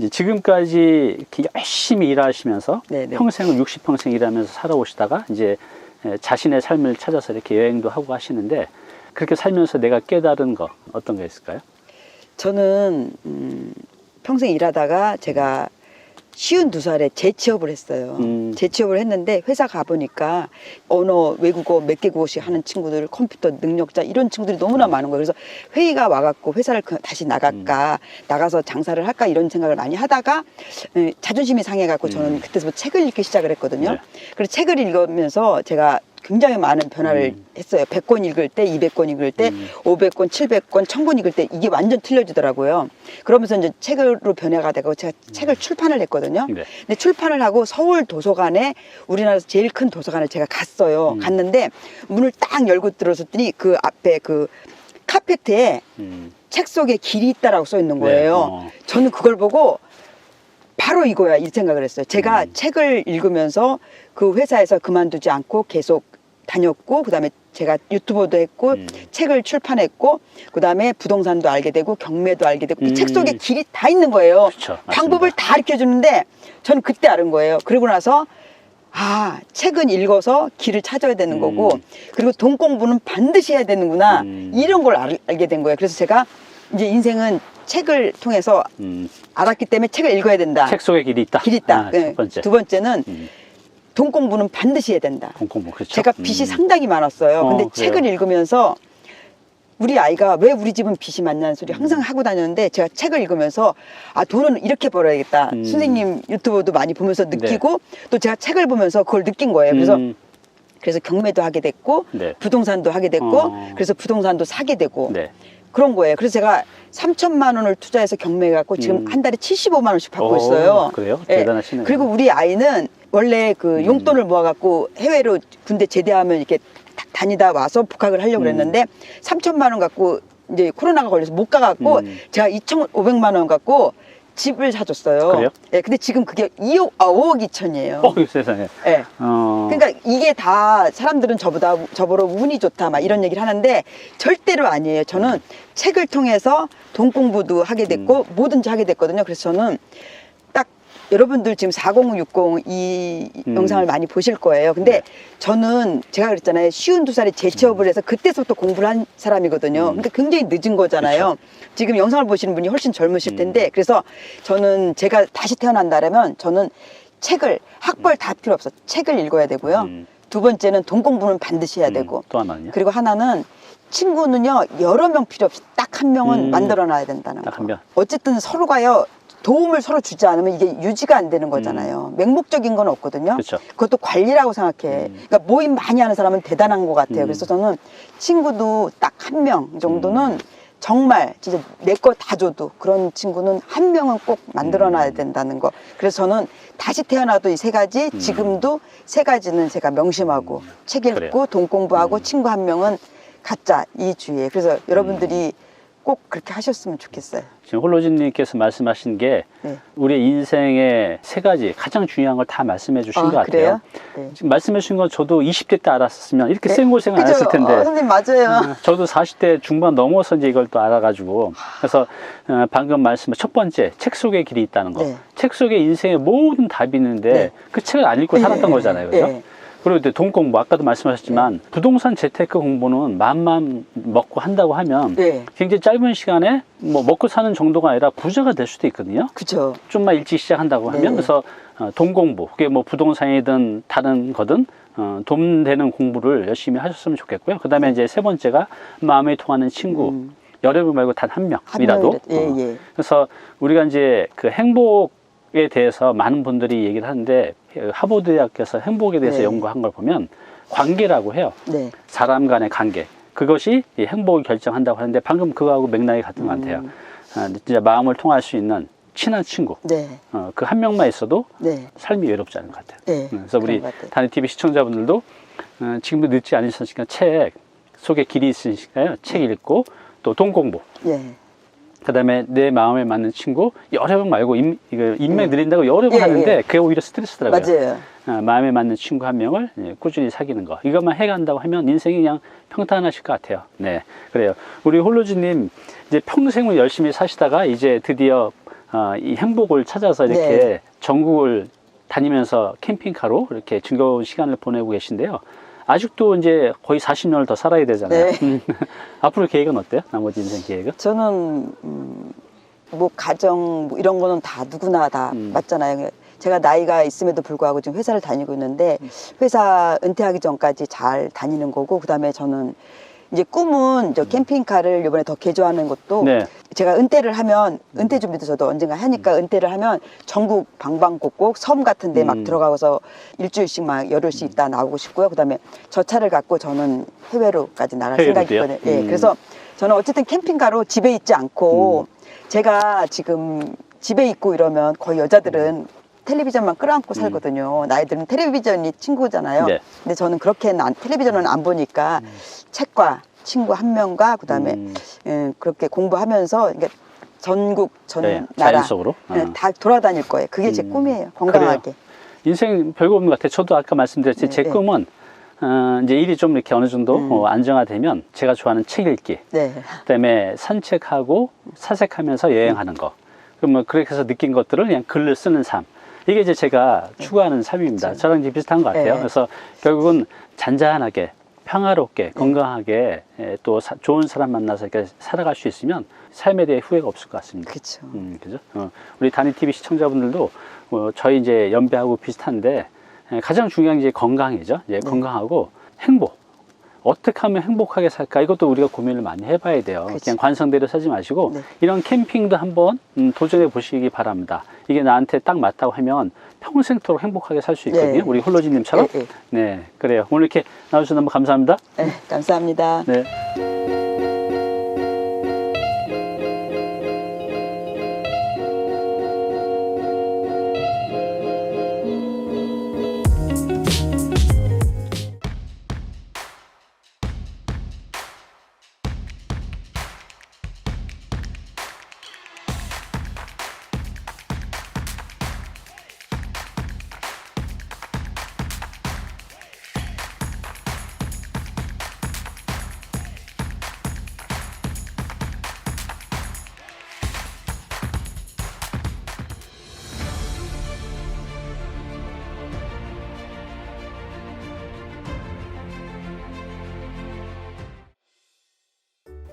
이제 지금까지 이렇게 열심히 일하시면서 네네. 평생을 60평생 일하면서 살아오시다가 이제 에, 자신의 삶을 찾아서 이렇게 여행도 하고 하시는데 그렇게 살면서 내가 깨달은 거 어떤 게 있을까요? 저는 음, 평생 일하다가 제가 쉬운 두 살에 재취업을 했어요. 음. 재취업을 했는데 회사 가보니까 언어, 외국어 몇 개국어씩 하는 친구들, 컴퓨터 능력자 이런 친구들이 너무나 많은 거예요. 그래서 회의가 와갖고 회사를 그- 다시 나갈까, 나가서 장사를 할까 이런 생각을 많이 하다가 에, 자존심이 상해갖고 저는 그때부터 책을 읽기 시작을 했거든요. 네. 그래서 책을 읽으면서 제가 굉장히 많은 변화를 음. 했어요. 100권 읽을 때, 200권 읽을 때, 음. 500권, 700권, 1000권 읽을 때 이게 완전 틀려지더라고요. 그러면서 이제 책으로 변화가 되고 제가 책을 출판을 했거든요. 네. 근데 출판을 하고 서울 도서관에 우리나라에서 제일 큰 도서관을 제가 갔어요. 음. 갔는데 문을 딱 열고 들어섰더니 그 앞에 그 카페트에 음. 책 속에 길이 있다라고 써 있는 네, 거예요. 어. 저는 그걸 보고 바로 이거야 이 생각을 했어요. 제가 음. 책을 읽으면서 그 회사에서 그만두지 않고 계속 다녔고 그다음에 제가 유튜버도 했고 음. 책을 출판했고 그다음에 부동산도 알게 되고 경매도 알게 되고 그책 음. 속에 길이 다 있는 거예요. 그쵸. 방법을 다 가르쳐 주는데 저는 그때 알은 거예요. 그리고 나서 아 책은 읽어서 길을 찾아야 되는 음. 거고 그리고 돈 공부는 반드시 해야 되는구나 음. 이런 걸 알, 알게 된 거예요. 그래서 제가 이제 인생은 책을 통해서 음. 알았기 때문에 책을 읽어야 된다. 책 속에 길이 있다. 길이 있다. 아, 네. 첫 번째. 두 번째는 음. 돈 공부는 반드시 해야 된다. 공공부 그렇죠. 제가 빚이 음. 상당히 많았어요. 어, 근데 그래요? 책을 읽으면서 우리 아이가 왜 우리 집은 빚이 많냐는 소리 항상 하고 다녔는데 제가 책을 읽으면서 아 돈은 이렇게 벌어야겠다. 음. 선생님 유튜브도 많이 보면서 느끼고 또 제가 책을 보면서 그걸 느낀 거예요. 그래서 음. 그래서 경매도 하게 됐고 네. 부동산도 하게 됐고 어. 그래서 부동산도 사게 되고 네. 그런 거예요. 그래서 제가 3천만 원을 투자해서 경매 갖고 지금 음. 한 달에 75만 원씩 받고 오, 있어요. 그래요? 예. 대단하시네요. 그리고 우리 아이는 원래 그 음. 용돈을 모아 갖고 해외로 군대 제대하면 이렇게 다- 다니다 와서 복학을 하려고 음. 그랬는데 3천만 원 갖고 이제 코로나가 걸려서 못 가갖고 음. 제가 2,500만 원 갖고 집을 사줬어요. 그래요? 예, 근데 지금 그게 2억, 아, 5억 2천이에요. 어, 세상에. 예. 어. 그러니까 이게 다 사람들은 저보다 저보러 운이 좋다 막 이런 얘기를 하는데 절대로 아니에요. 저는 책을 통해서 돈 공부도 하게 됐고 음. 뭐든지 하게 됐거든요. 그래서 저는 딱 여러분들 지금 4060 이 음. 영상을 많이 보실 거예요. 근데 네. 저는 제가 그랬잖아요. 쉬운 두 살에 재취업을 해서 그때부터 공부를 한 사람이거든요. 음. 그러니까 굉장히 늦은 거잖아요. 지금 영상을 보시는 분이 훨씬 젊으실 음. 텐데 그래서 저는 제가 다시 태어난다면 저는 책을 학벌 다 필요 없어. 책을 읽어야 되고요. 음. 두 번째는 돈 공부는 반드시 해야 음, 되고 또 하나는요? 그리고 하나는 친구는요 여러 명 필요 없이 딱 한 명은 음. 만들어 놔야 된다는 딱 거. 한 명. 어쨌든 서로가요 도움을 서로 주지 않으면 이게 유지가 안 되는 거잖아요. 맹목적인 건 없거든요. 음. 그렇죠. 그것도 관리라고 생각해. 음. 그러니까 모임 많이 하는 사람은 대단한 것 같아요. 음. 그래서 저는 친구도 딱 한 명 정도는 정말 진짜 내 거 다 줘도 그런 친구는 한 명은 꼭 만들어놔야 음. 된다는 거. 그래서 저는 다시 태어나도 이 세 가지, 음. 지금도 세 가지는 제가 명심하고 책 읽고 그래요. 돈 공부하고 음. 친구 한 명은 가짜 이 주의에. 그래서 여러분들이 꼭 그렇게 하셨으면 좋겠어요. 지금 홀로진님께서 말씀하신 게 네. 우리 인생의 세 가지 가장 중요한 걸 다 말씀해 주신 아, 것 같아요. 네. 지금 말씀해 주신 건 저도 20대 때 알았으면 이렇게 네? 센 고생 안? 했을 텐데. 어, 선생님 맞아요. 어, 저도 40대 중반 넘어서 이제 이걸 또 알아가지고 그래서 어, 방금 말씀 첫 번째 책 속에 길이 있다는 거. 네. 책 속에 인생의 모든 답이 있는데 네. 그 책을 안 읽고 살았던 네, 거잖아요. 네. 그죠? 그리고 이제 돈 공부 아까도 말씀하셨지만 부동산 재테크 공부는 마음만 먹고 한다고 하면 네. 굉장히 짧은 시간에 뭐 먹고 사는 정도가 아니라 부자가 될 수도 있거든요. 그죠. 좀만 일찍 시작한다고 하면 네. 그래서 어, 돈 공부 그게 뭐 부동산이든 다른 거든 어, 돈 되는 공부를 열심히 하셨으면 좋겠고요. 그다음에 이제 세 번째가 마음에 통하는 친구 음. 여러 명 말고 단한한 명이라도 명이라도. 예, 어, 예. 그래서 우리가 이제 그 행복 에 대해서 많은 분들이 얘기를 하는데 하버드 대학에서 행복에 대해서 네. 연구한 걸 보면 관계라고 해요. 네. 사람 간의 관계. 그것이 이 행복을 결정한다고 하는데 방금 그거하고 맥락이 같은 것 같아요. 음. 아, 진짜 마음을 통할 수 있는 친한 친구. 네. 어, 그 한 명만 있어도 네. 삶이 외롭지 않은 것 같아요. 네. 음, 그래서 우리. 단위 TV 시청자분들도 어, 지금도 늦지 않으셨으니까 책 속에 길이 있으니까요. 책 읽고 또 돈 공부. 예. 그 다음에 내 마음에 맞는 친구 여러 명 말고 인, 이거 인맥 네. 늘린다고 여러 번 예, 하는데 예. 그게 오히려 스트레스더라고요. 맞아요. 어, 마음에 맞는 친구 한 명을 예, 꾸준히 사귀는 거 이것만 해간다고 하면 인생이 그냥 평탄하실 것 같아요. 네, 그래요. 우리 홀로즈님 이제 평생을 열심히 사시다가 이제 드디어 어, 이 행복을 찾아서 이렇게 네. 전국을 다니면서 캠핑카로 이렇게 즐거운 시간을 보내고 계신데요. 아직도 이제 거의 40년을 더 살아야 되잖아요. 네. 음. 앞으로 계획은 어때요? 나머지 인생 계획은? 저는 음, 뭐 가정 뭐 이런 거는 다 누구나 다 음. 맞잖아요. 제가 나이가 있음에도 불구하고 지금 회사를 다니고 있는데 회사 은퇴하기 전까지 잘 다니는 거고 그다음에 저는 이제 꿈은 저 캠핑카를 이번에 더 개조하는 것도 네. 제가 은퇴를 하면 은퇴 준비도 저도 언젠가 하니까 은퇴를 하면 전국 방방곡곡 섬 같은 데 막 음. 들어가서 일주일씩 막 열흘씩 있다 나오고 싶고요. 그다음에 저 차를 갖고 저는 해외로까지 나갈 해외로도요? 생각이거든요. 예. 음. 그래서 저는 어쨌든 캠핑카로 집에 있지 않고 제가 지금 집에 있고 이러면 거의 여자들은 텔레비전만 끌어안고 살거든요. 나이들은 텔레비전이 친구잖아요. 네. 근데 저는 그렇게는 안, 텔레비전은 안 보니까 책과 친구 한 명과 그다음에 음. 예, 그렇게 공부하면서 그러니까 전국 전 네, 나라 자연 속으로. 예, 어. 다 돌아다닐 거예요. 그게 제 음. 꿈이에요. 건강하게. 인생 별거 없는 것 같아요. 저도 아까 말씀드렸지 네, 제 네. 꿈은 어, 이제 일이 좀 이렇게 어느 정도 음. 어, 안정화되면 제가 좋아하는 책 읽기, 네. 그다음에 산책하고 사색하면서 여행하는 거. 그러면 그렇게 해서 느낀 것들을 그냥 글을 쓰는 삶. 이게 이제 제가 추구하는 삶입니다. 그렇죠. 저랑 이제 비슷한 것 같아요. 네. 그래서 결국은 잔잔하게, 평화롭게, 건강하게 에, 또 사- 좋은 사람 만나서 이렇게 살아갈 수 있으면 삶에 대해 후회가 없을 것 같습니다. 그렇죠. 음, 그죠? 어, 우리 단위 TV 시청자분들도 어, 저희 이제 연배하고 비슷한데 에, 가장 중요한 게 이제 건강이죠. 네. 건강하고 행복. 어떻게 하면 행복하게 살까? 이것도 우리가 고민을 많이 해봐야 돼요. 그치. 그냥 관성대로 살지 마시고 네. 이런 캠핑도 한번 음, 도전해 보시기 바랍니다. 이게 나한테 딱 맞다고 하면 평생토록 행복하게 살 수 있거든요. 네. 우리 홀로지님처럼. 예, 예. 네, 그래요. 오늘 이렇게 나와주셔서 너무 감사합니다. 네, 감사합니다. 네.